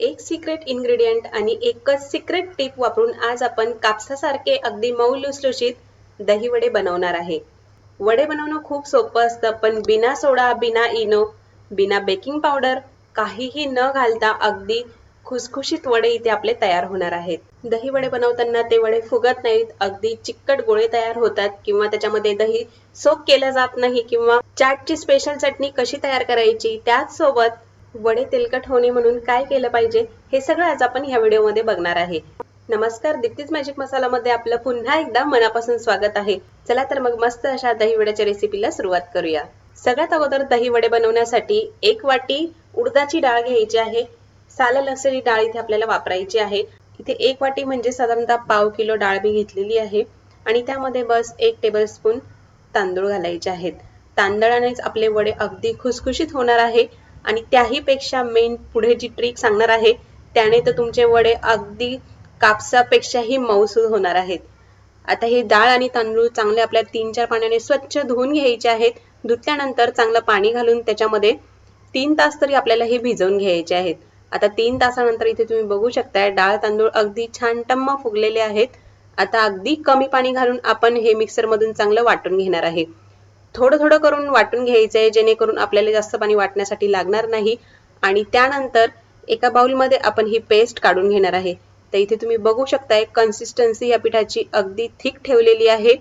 एक secret ingredient आणि एकच सिक्रेट टिप वापरून आज आपण कापसासारखे अगदी मऊ लुसलुशीत दही वडे बनवणार आहे. वडे बनवणं खूप सोपं असतं पण बिना सोडा बिना इनो बिना बेकिंग पावडर काहीही न घालता अगदी खुसखुशीत वडे इथे आपले तयार होणार आहेत. दही वडे बनवताना ते वडे फुगत नाहीत अगदी चिकट गोळे तयार होतात किंवा त्याच्यामध्ये दही सोक केलं जात नाही किंवा चाटची स्पेशल चटणी कशी तयार करायची त्याच सोबत वडे तेलकट होणे म्हणून काय केलं पाहिजे हे सगळं आज आपण ह्या व्हिडिओमध्ये बघणार आहे. नमस्कार दीप्तीज मॅजिक मसालामध्ये आपलं पुन्हा एकदा मनापासून स्वागत आहे. चला तर मग मस्त अशा दही वड्याच्या रेसिपीला सुरुवात करूया. सगळ्यात अगोदर दही वडे बनवण्यासाठी एक वाटी उडदाची डाळ घ्यायची आहे. साल असलेली डाळ इथे आपल्याला वापरायची आहे. इथे एक वाटी म्हणजे साधारणतः पाव किलो डाळ मी घेतलेली आहे. आणि त्यामध्ये बस एक टेबलस्पून तांदूळ घालायचे आहेत. तांदळानेच आपले वडे अगदी खुसखुशीत होणार आहे. आणि त्याही पेक्षा मेन पुढे जी ट्रिक सांगणार आहे त्याने तर तुमचे वडे अगदी कापसापेक्षाही मऊसूल होणार आहेत. आता हे डाळ आणि तांदूळ चांगले आपल्या तीन चार पाण्याने स्वच्छ धुवून घ्यायचे आहेत. धुतल्यानंतर चांगलं पाणी घालून त्याच्यामध्ये तीन तास तरी आपल्याला हे भिजवून घ्यायचे आहेत. आता तीन तासानंतर इथे तुम्ही बघू शकताय डाळ तांदूळ अगदी छान टम्म फुगलेले आहेत. आता अगदी कमी पाणी घालून आपण हे मिक्सरमधून चांगलं वाटून घेणार आहे. थोडं थोडं करून वाटून घ्यायचं आहे जेणेकरून आपल्याला जास्त पाणी वाटण्यासाठी लागणार नाही. आणि त्यानंतर एका बाउलमध्ये आपण ही पेस्ट काढून घेणार आहे. तर इथे तुम्ही बघू शकताय कन्सिस्टन्सी या पिठाची अगदी थिक ठेवलेली आहे.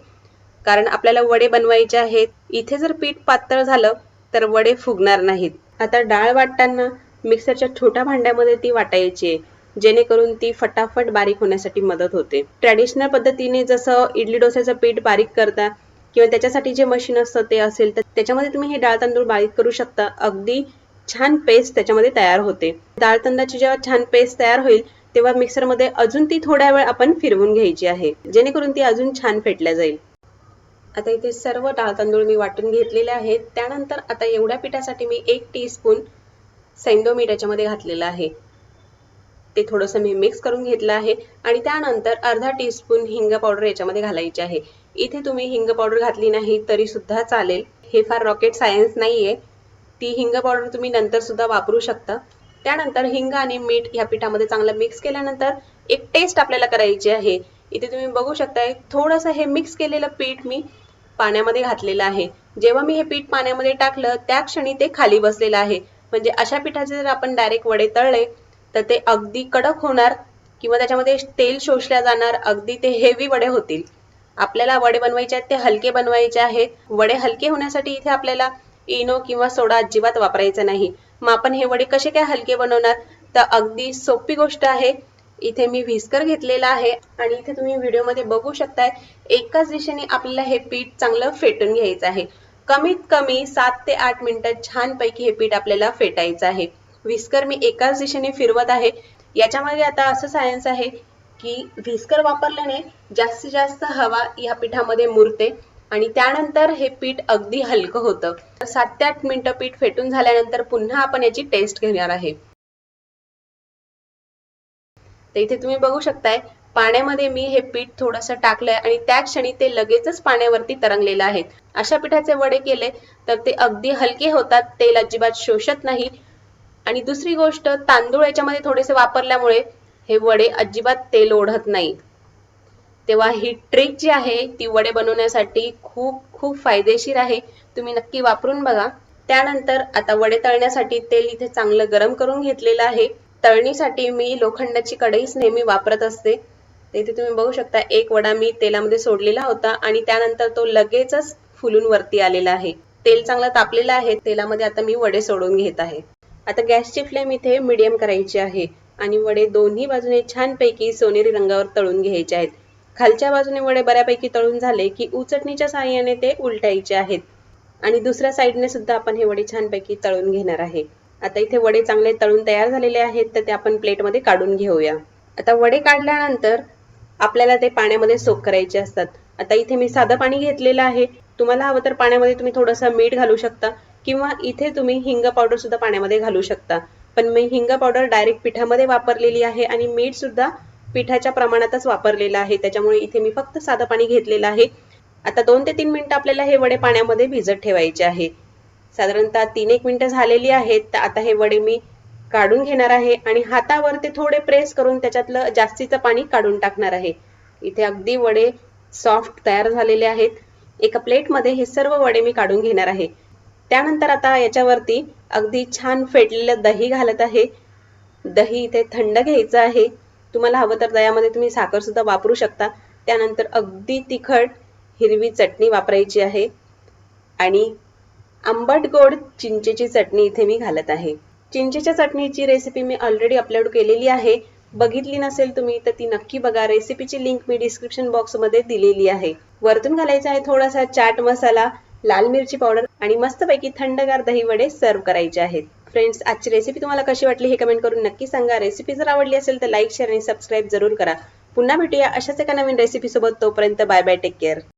कारण आपल्याला वडे बनवायचे आहेत. इथे जर पीठ पातळ झालं तर वडे फुगणार नाहीत. आता डाळ वाटताना मिक्सरच्या छोट्या भांड्यामध्ये ती वाटायची आहे जेणेकरून ती फटाफट बारीक होण्यासाठी मदत होते. ट्रॅडिशनल पद्धतीने जसं इडली डोस्याचं पीठ बारीक करता किंवा त्याच्यासाठी जे मशीन असतं ते असेल तर त्याच्यामध्ये तुम्ही हे डाळ तांदूळ बारीक करू शकता. अगदी छान पेस्ट त्याच्यामध्ये तयार होते. डाळ तांदळाची जेव्हा छान पेस्ट तयार होईल तेव्हा मिक्सरमध्ये अजून ती थोड्या वेळ आपण फिरवून घ्यायची आहे जेणेकरून ती अजून छान फेटल्या जाईल. आता इथे सर्व डाळ तांदूळ मी वाटून घेतलेले आहेत. त्यानंतर आता एवढ्या पिठासाठी मी एक टीस्पून सैंदो मीठ याच्यामध्ये घातलेलं आहे. ते थोडंसं मी मिक्स करून घेतलं आहे. आणि त्यानंतर अर्धा टीस्पून हिंग पावडर याच्यामध्ये घालायची आहे. इथे तुम्ही हिंग पावडर घातली नाही तरी सुद्धा चालेल. हे फार रॉकेट सायन्स नाहीये. ती हिंग पावडर तुम्ही नंतर सुद्धा वापरू शकता. त्यानंतर हिंग आणि मीठ ह्या पिठामध्ये चांगलं मिक्स केल्यानंतर एक टेस्ट आपल्याला करायची आहे. इथे तुम्ही बघू शकताय थोडंसं हे मिक्स केलेलं पीठ मी पाण्यामध्ये घातलेलं आहे. जेव्हा मी हे पीठ पाण्यामध्ये टाकलं त्या क्षणी ते खाली बसलेलं आहे. म्हणजे अशा पिठाचे जर आपण डायरेक्ट वडे तळले तर ते अगदी कडक होणार किंवा त्याच्यामध्ये तेल शोषल्या जाणार अगदी ते हेवी वडे होतील. आपल्याला वडे बनवायचे आहेत ते हलके बनवायचे आहेत. वडे हलके होण्यासाठी इथे आपल्याला इनो किंवा सोडा अजिबात वापरायचा नाही. मग आपण हे वडे कसे काय हलके बनवणार? तर अगदी सोपी गोष्ट आहे. इथे मी व्हिस्कर घेतलेला आहे आणि इथे तुम्ही व्हिडिओमध्ये बघू शकताय एकाच दिशेने आपल्याला हे पीठ चांगलं फेटून घ्यायचं आहे. कमीत कमी सात ते आठ मिनिटं छानपैकी हे पीठ आपल्याला फेटायचं आहे. व्हिस्कर मी एकाच दिशेने फिरवत आहे. याच्यामध्ये आता असं सायन्स आहे की व्हिस्कर वापरल्याने जास्तीत जास्त हवा या पिठामध्ये मुरते आणि त्यानंतर हे पीठ अगदी हलकं होतं. सात ते आठ मिनिटं पीठ फेटून झाल्यानंतर पुन्हा आपण याची टेस्ट घेणार आहे. तर इथे तुम्ही बघू शकताय पाण्यामध्ये मी हे पीठ थोडंसं टाकलंय आणि त्या क्षणी ते लगेचच पाण्यावरती तरंगलेलं आहे. अशा पिठाचे वडे केले तर ते अगदी हलके होतात तेल अजिबात शोषत नाही. आणि दुसरी गोष्ट तांदूळ याच्यामध्ये थोडेसे वापरल्यामुळे हे वडे अजिबात तेल ओढत नाही. तेव्हा ही ट्रिक जी आहे ती वडे बनवण्यासाठी खूप खूप फायदेशीर आहे. तुम्ही नक्की वापरून बघा. त्यानंतर आता वडे तळण्यासाठी तेल इथे चांगलं गरम करून घेतलेलं आहे. तळणीसाठी मी लोखंडाची कढईच नेहमी वापरत असते. इथे तुम्ही बघू शकता एक वडा मी तेलामध्ये सोडलेला होता आणि त्यानंतर तो लगेचच फुलून वरती आलेला आहे. तेल चांगलं तापलेलं आहे. तेलामध्ये आता मी वडे सोडून घेत आहे. आता गॅसची फ्लेम इथे मीडियम करायची आहे. आणि वडे दोन्ही बाजूने छानपैकी सोनेरी रंगावर तळून घ्यायचे आहेत. खालच्या बाजूने वडे बऱ्यापैकी तळून झाले की उचटणीच्या साहाय्याने ते उलटायचे आहेत. आणि दुसऱ्या साईडने सुद्धा आपण हे वडे छानपैकी तळून घेणार आहे. आता इथे वडे चांगले तळून तयार झालेले आहेत तर ते आपण प्लेटमध्ये काढून घेऊया. आता वडे काढल्यानंतर आपल्याला ते पाण्यामध्ये सोक करायचे असतात. आता इथे मी साधं पाणी घेतलेलं आहे. तुम्हाला हवं तर पाण्यामध्ये तुम्ही थोडंसं मीठ घालू शकता किंवा इथे तुम्ही हिंग पावडर सुद्धा पाण्यामध्ये घालू शकता. पण मी हिंग पावडर डायरेक्ट पिठामध्ये वापरलेली आहे आणि मीठ सुद्धा पिठाच्या प्रमाणातच वापरलेलं आहे. त्याच्यामुळे इथे मी फक्त साधं पाणी घेतलेलं आहे. आता दोन ते तीन मिनटं आपल्याला हे वडे पाण्यामध्ये भिजत ठेवायचे आहे. साधारणतः तीन एक मिनटं झालेली आहेत. तर आता हे वडे मी काढून घेणार आहे आणि हातावर ते थोडे प्रेस करून त्याच्यातलं जास्तीचं पाणी काढून टाकणार आहे. इथे अगदी वडे सॉफ्ट तयार झालेले आहेत. एका प्लेटमध्ये हे सर्व वडे मी काढून घेणार आहे. त्यानंतर आता याच्यावरती अगदी छान फेटलेलं दही घालत आहे. दही इथे थंड घ्यायचं आहे. तुम्हाला हवं तर दह्यामध्ये तुम्ही साखरसुद्धा वापरू शकता. त्यानंतर अगदी तिखट हिरवी चटणी वापरायची आहे. आणि आंबट गोड चिंचेची चटणी इथे मी घालत आहे. चिंचेच्या चटणीची रेसिपी मी ऑलरेडी अपलोड केलेली आहे. बघितली नसेल तुम्ही तर ती नक्की बघा. रेसिपीची लिंक मी डिस्क्रिप्शन बॉक्समध्ये दिलेली आहे. वरतून घालायचा आहे थोडासा चाट मसाला. लाल मिरची पावडर आणि मस्तपैकी थंडगार दही वडे सर्व्ह करायचे आहेत. फ्रेंड्स आजची रेसिपी तुम्हाला कशी वाटली हे कमेंट करून नक्की सांगा. रेसिपी जर आवडली असेल तर लाईक शेअर आणि सबस्क्राईब जरूर करा. पुन्हा भेटूया अशाच एका नवीन रेसिपीसोबत तोपर्यंत बाय बाय टेक केअर